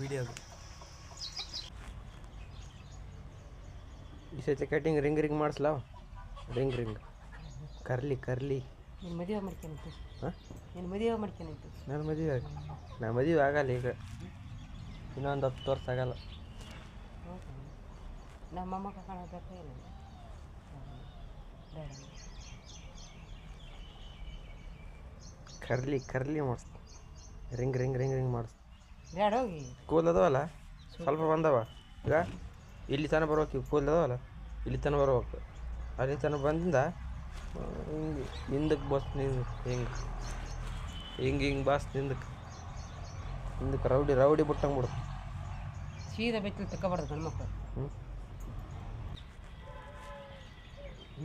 ವಿಡಿಯೋದು ಈ ಸತಿ cutting ring ring ಮಾಡಿಸ್ಲಾ? Ring ring curly curly. ನೀನು ಮದುವೆ ಮಾಡ್ಕೊಂತ ಹಾಂ? ನೀನು ಮದುವೆ ಮಾಡ್ಕೊಂತ ನಾನು ಮದುವೆ ಆಗ ನಾ ಮದುವೆ ಆಗಲ್ಲ ಈಗ. ಇನ್ನೊಂದು ಹತ್ತು ವರ್ಷ ಆಗಲ್ಲ. ಕಾಣಬೇಕು ಇಲ್ಲ? ಕರ್ಲಿ ಕರ್ಲಿ ಮಾಡಿಸ್ತೀನಿ ರಿಂಗ್ ರಿಂಗ್ ರಿಂಗ್ ರಿಂಗ್ ಮಾಡಿಸ್ ಬೇಡ ಹೋಗಿ. ಕೂಲ್ ಅದಾವಲ್ಲ? ಸ್ವಲ್ಪ ಬಂದವ? ಈಗ ಇಲ್ಲಿ ತನಕ ಬರ್ಬೇಕು ಕೂಲ್ ಅದಾವಲ್ಲ? ಇಲ್ಲಿ ತನಕ ಬರ್ಬೇಕು. ಅಲ್ಲಿ ತನಕ ಬಂದಿಂದ ಹಿಂಗೆ ಹಿಂದಕ್ಕೆ ಬಸ್ ನಿಂದು ಹಿಂಗೆ. ಹಿಂಗೆ ಹಿಂಗೆ ಬಸ್ ನಿಂದಕ್ಕೆ ಹಿಂದಕ್ಕೆ ರೌಡಿ ರೌಡಿ ಬಿಟ್ಟಂಗೆ ಬಿಡ್ತು ಸೀದಾ ಬೆಚ್ಚಲು ತಗೊಬಾರ್ದು ಗಂಡು ಮಕ್ಕಳು ಹ್ಞೂ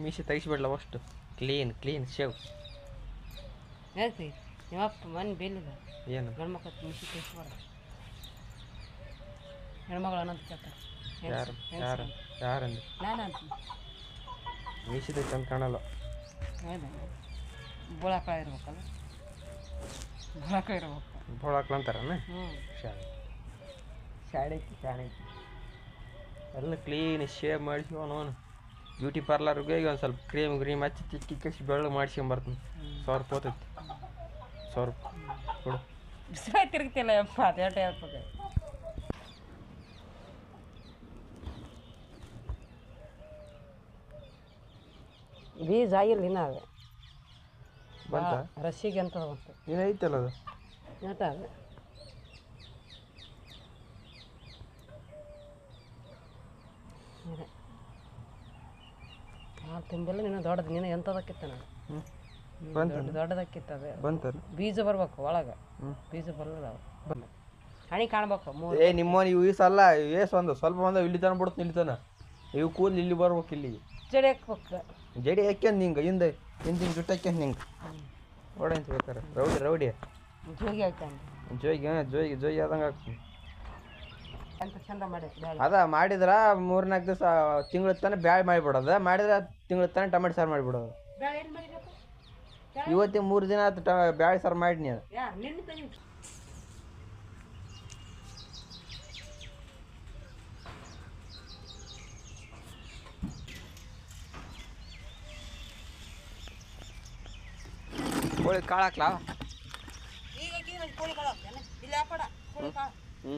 ಮೀಸೆ ತೆಗಿಸ್ಬಿಡ್ಲ ಅಷ್ಟು ಕ್ಲೀನ್ ಕ್ಲೀನ್ ಶೇವ್ ಹೇಳ್ತಿ ನಿಮ್ಮಪ್ಪ ಮನೆ ಬೇಲಿದ. ಏನು? ಗಂಡು ಮಕ್ಕಳು ಮೀಸೆ ಕಳಿಸ್ಬಾರ್ದು ಹೆಣ್ಮಗಳು ಅನ್ನೋದು ಯಾರು? ಯಾರು ಯಾರು? ಯಾರಂದು ನಾನು ಅಂತೀನಿ ಮೀಸಿದ ಚಂದ ಕಾಣಲ್ಲ. ಹೌದಾ. ಇರ್ಬೇಕಲ್ಲ. ಬುಳಕ ಇರ್ಬೇಕು. ಬೋಳಾಕ್ಲ ಅಂತಾರನ? ಹ್ಞೂ ಶಾಣೆ. ಎಲ್ಲ ಕ್ಲೀನ್ ಶೇವ್ ಮಾಡಿಸಿ ಅವನು ಬ್ಯೂಟಿ ಪಾರ್ಲರ್ಗೆ ಈಗ ಒಂದು ಸ್ವಲ್ಪ ಕ್ರೀಮ್ ಗ್ರೀಮ್ ಹಚ್ಚಿ ತಿಕ್ಕಿ ಕಸಿ ಬೆಳ್ಳು ಮಾಡಿಸ್ಕೊಂಬರ್ತೀನಿ ಸಾವಿರ ರೂಪಾಯಿ ಹೋತೈತಿ. ಸಾವಿರ ರೂಪಾಯಿ ಕೊಡು. ಬಿಸಿಲ ತಿರುಗ್ತಿಲ್ಲ ಯಪ್ಪ ಅದೇಟ ಹೇಳ್ಬೇಕು. ಬೀಜ ಆಗಿಲ್ಲ ಇನ್ನ ಅದು ಬಂತ? ರಸಿಗೆ ಅಂತ ಬಂತು. ನೀನು ಐತಲ್ಲ ಅದು? ತುಂಬಿಲ್ಲ ನೀನು ದೊಡ್ಡದು ನೀನು ಎಂಥದಕ್ಕಿತ್ತ ನಾನು? ದೊಡ್ಡ ದೊಡ್ಡದಕ್ಕಿತ್ತ ಅದು ಬಂತಲ್ಲ? ಬೀಜ ಬರ್ಬೇಕು ಒಳಗೆ. ಬೀಜ ಬರಲ್ಲ ಅವು. ಹಣಿ ಕಾಣ್ಬೇಕು ಮೂರು. ಏ ನಿಮ್ಮ ಇವು ಈಸಲ್ಲ ಅಲ್ಲ ಏಸ್ ಒಂದು. ಸ್ವಲ್ಪ ಬಂದ ಇಲ್ಲಿ ತನ ಬಿಡ್ತು ಇಲ್ಲಿ ತನ ಇವು ಕೂದಲು ಇಲ್ಲಿ ಬರ್ಬೇಕು ಇಲ್ಲಿ ಜಡಿ ಹಾಕ್ಬೇಕು. ಜಡಿ ಹಾಕ್ಯಂದು ಹಿಂಗೆ ಹಿಂದೆ ಹಿಂದಿನ ಜುಟ್ಟು ಹಾಕ್ಯಂದು ಹಿಂಗೆ. ಓಡ ಅಂತ ಬೇಕಾರೆ ರೌಡಿ ರೌಡಿ. ಜೋಗಿ ಹಾಕ್ಯಂದು. ಜೋಗಿ ಹಾಂ ಜೋಗಿ ಜೋಗಿ ಆದಂಗೆ ಆಗ್ತೀನಿ ಅಂತ ಚಂದ ಮಾಡಿ ಅದ ಮಾಡಿದ್ರ ಮೂರ್ನಾಲ್ಕು ದಿವಸ ತಿಂಗಳ ತನಕ ಬ್ಯಾಳೆ ಮಾಡಿಬಿಡೋದು ಮಾಡಿದ್ರೆ ತಿಂಗಳ ತನ ಟೊಮೆಟೊ ಸಾರು ಮಾಡಿಬಿಡೋದು. ಇವತ್ತಿನ ಏನು ಮೂರು ದಿನ ಆಯ್ತು ಟ ಬ್ಯಾಳೆ ಸಾರು ಮಾಡಿನಿ ಅದು. ಯಾರು ನಿನ್ನೆ ಕೋಳಿ ಕಾಳು ಹಾಕ್ಲಾ ಈಗ ಕೋಳಿ ಕಾಳು ಹಾಕ್ತೇನೆ ಇಲ್ಲಿ ಹಾಪಡ ಕೋಳಿ ಕಾಳು ಹ್ಞೂ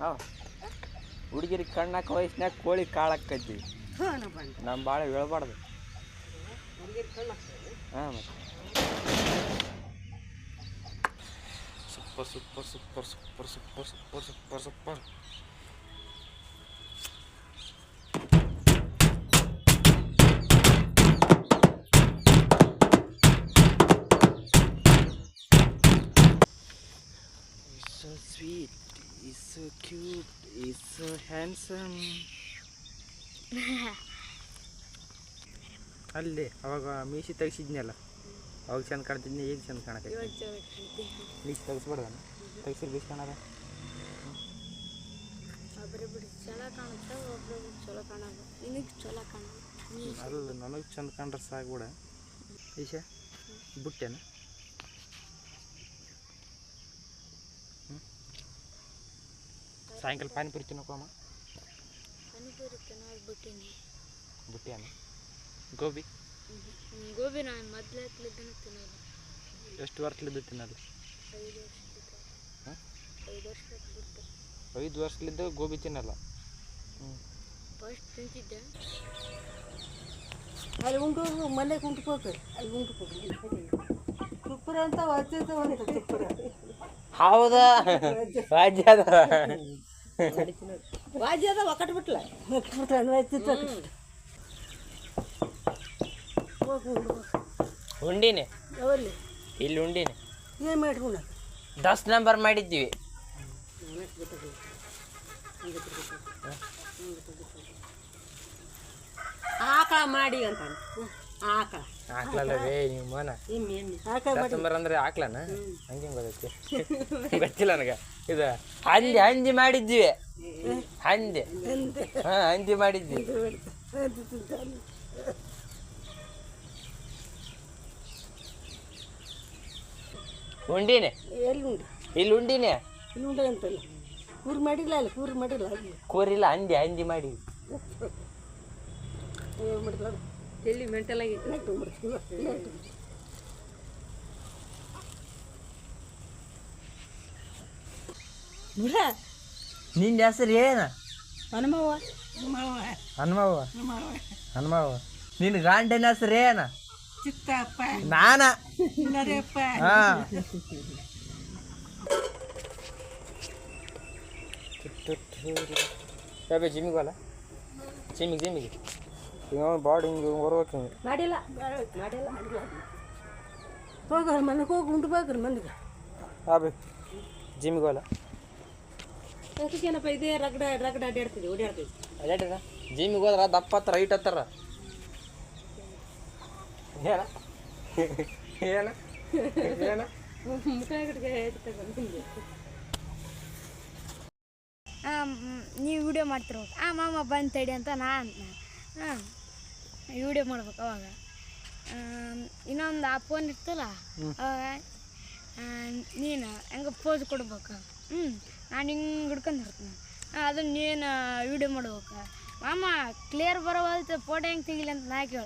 ಹಾಂ. ಹುಡುಗಿರಿಗೆ ಕಣ್ಣಾಕ ವಯಸ್ಸಿನಾಗ ಕೋಳಿ ಕಾಳು ಹಾಕೈತಿ ಹಾಂ ಬಂದು ನಮ್ಮ ಭಾಳ ಹೇಳ್ಬಾರ್ದು. ಹುಡುಗಿರು ಕಣ್ಣು ಹಾಕ್ತೇನೆ ಹಾಂ ಮತ್ತೆ. Super super super super super super super super. is so handsome. ಅಲ್ಲಿ ಅವಾಗ ಮೀಸಿ ತೆಗಿಸಿದ್ನಲ್ಲ? ಅವಾಗ ಚೆಂದ ಕಾಣ್ತಿದ್ನಿ ಈಗ ಚಂದ ಕಾಣಕೈತಿ ಮೀಸಿ ತೆಗಿಸ್ಬಾರ್ದ ತೆಗಿಸಿ ಬೀಸ್ ಕಾಣದ ಅಲ್ಲ ನನಗೆ ಚಂದ ಕಾಣ್ರೆ ಸಾಕು ಬಿಡ. ಈಶ ಬಿಟ್ಟೆನಾ ಸಾಯಂಕಾಲ ಪಾನಿಪುರಿ ತಿನ್ನೋಕಮ್ಮ ಪಾನಿಪುರಿ ಬಿಟ್ಟಿನಿ ಬುಟ್ಟಿಯಾನ? ಗೋಬಿ? ಗೋಬಿ ನಾನು ಮೊದಲೇ ತಿನ್ನೋದು. ಎಷ್ಟು ವರ್ಷಲಿದ್ದು ತಿನ್ನೋದು? ಐದು ವರ್ಷಲಿದ್ದ. ಗೋಬಿ ತಿನ್ನಲ್ಲ. ಫಸ್ಟ್ ತಿಂತಿದ್ದೆ. ಅಲ್ಲಿ ಉಂಟು ಮನೆ ಕುಂಟ್ಕೋಬೇಕು ಅಲ್ಲಿ ಉಂಟು ತುಪ್ಪರ ಅಂತ ಹೌದಾ? ವಜ್ಜೆ ಅದ ವಾಜ್ಯದ ಒಕ್ಕಟ್ಟು ಬಿಟ್ಲ ಒಕ್ಕಟ್ಬಿಟ್ಟ ಉಂಡಿನಿ ಅವಲ್ಲಿ ಇಲ್ಲಿ ಉಂಡಿನಿ ಏನು ಮಾಡ್ಕೊಂಡ ದಸ್ ನಂಬರ್ ಮಾಡಿದ್ದೀವಿ ಆಕಳ ಮಾಡಿ ಅಂತ ಆಕಳ ಹಾಕ್ಲಲ್ಲ ರೇ ನೀವು ಮೋನ. ಕಸ್ಟಮರ್ ಅಂದ್ರೆ ಹಾಕ್ಲನ? ಹಂಗೆ ಗೊತ್ತೈತಿ? ಗೊತ್ತಿಲ್ಲ ನನಗೆ. ಇದು ಹಂದಿ ಹಂದಿ ಮಾಡಿದ್ವಿ. ಹಂದಿ. ಹಾ ಹಂದಿ ಮಾಡಿದ್ವಿ. ಉಂಡಿನೇ? ಇಲ್ಲಿ ಇಲ್ಲಿ ಉಂಡಿನೇ ಕೂರ್ ಮಾಡಿಲ್ಲ ಅಲ್ಲಿ ಕೂರ್ ಮಾಡಿಲ್ಲ ಕೂರಿಲ್ಲ ಹಂದಿ ಹಂದಿ ಮಾಡಿ ಎಲ್ಲಿ ಮೆಂಟಲ್ ಆಗಿ ನಿನ್ನ ಹೆಸರು ಏನು? ಹನುಮವ್ವ. ಹನುಮವ್ವ. ಹನುಮವ್ವ. ನಿನ್ನ ಗಾಂಡನ ಹೆಸರು ಏನ? ಚಿತ್ತಪ್ಪ. ನಾನ? ಹಾ. ಜಿಮಿಗ್ ಜಿಮ್ಮಿಗೆ ಹೋಗಲ್ಲ ಈಗ ಬಾಡಿ ಹಿಂಗೆ ಬರ್ಬೇಕು ಹಿಂಗೆ. ಮಾಡಿಲ್ಲ ಮಾಡಿಲ್ಲ ಮಾಡಿಲ್ಲ. ಹೋಗ ಮನೆಗೆ ಹೋಗಿ ಉಂಡ್ಬೇಕ್ರಿ ಮನೆಗೆ. ಆಗ್ಬೇಕು ಜಿಮ್ಗೆ ಹೋಗಲ್ಲ ಏನಪ್ಪ ಇದೇ ರಗಡ ರಗಡ ಅಡ್ಡಾಡ್ತೀವಿ ಓಡಾಡ್ತೀವಿ ಅದೇಟ್ರ ಜಿಮ್ಗೆ ಹೋದ್ರ ದಪ್ಪ ಹತ್ರ ರೈಟ್ ಹತ್ತಾರ. ಏನ? ಏನ? ಏನ? ನೀವು ವಿಡಿಯೋ ಮಾಡ್ತಿರೋ ಆ ಮಾಮ ಬಂದು ತಡಿ ಅಂತ ನಾ ಹಾಂ ವಿಡಿಯೋ ಮಾಡ್ಬೇಕು ಅವಾಗ. ಇನ್ನೊಂದು ಆ ಫೋನ್ ಇರ್ತಲ್ಲ ಅವಾಗ ನೀನು ಹೆಂಗೆ ಪೋಸ್ ಕೊಡ್ಬೇಕು. ಹ್ಞೂ ನಾನು ಹಿಂಗೆ ಹಿಡ್ಕೊಂಡಿರ್ತೀನಿ ಅದನ್ನ ನೀನು ವಿಡಿಯೋ ಮಾಡ್ಬೇಕು. ಮಾಮ ಕ್ಲಿಯರ್ ಬರೋವಲ್ತು ಫೋಟೋ ಹೆಂಗೆ ತೆಗಿಲಿ ಅಂತ ನಾ ಕೇಳ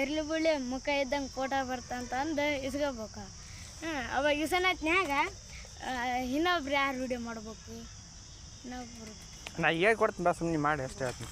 ಇರ್ಲಿ ಬಿಡ್ಲಿ ಮುಖ ಇದ್ದಂಗೆ ಫೋಟೋ ಬರ್ತಂತ ಅಂದು ಇಸ್ಕೋಬೇಕು. ಹಾಂ ಅವಾಗ ಇಸನತ್ನ್ಯಾಗ ಇನ್ನೊಬ್ರು ಯಾರು ವಿಡಿಯೋ ಮಾಡ್ಬೇಕು? ಇನ್ನೊಬ್ರು. ನಾ ಹೇಳ್ಕೊಡ್ತೀನಿ ಬಾ ಸುಮ್ಮನೆ ಮಾಡಿ ಅಷ್ಟೇ ಆಯ್ತು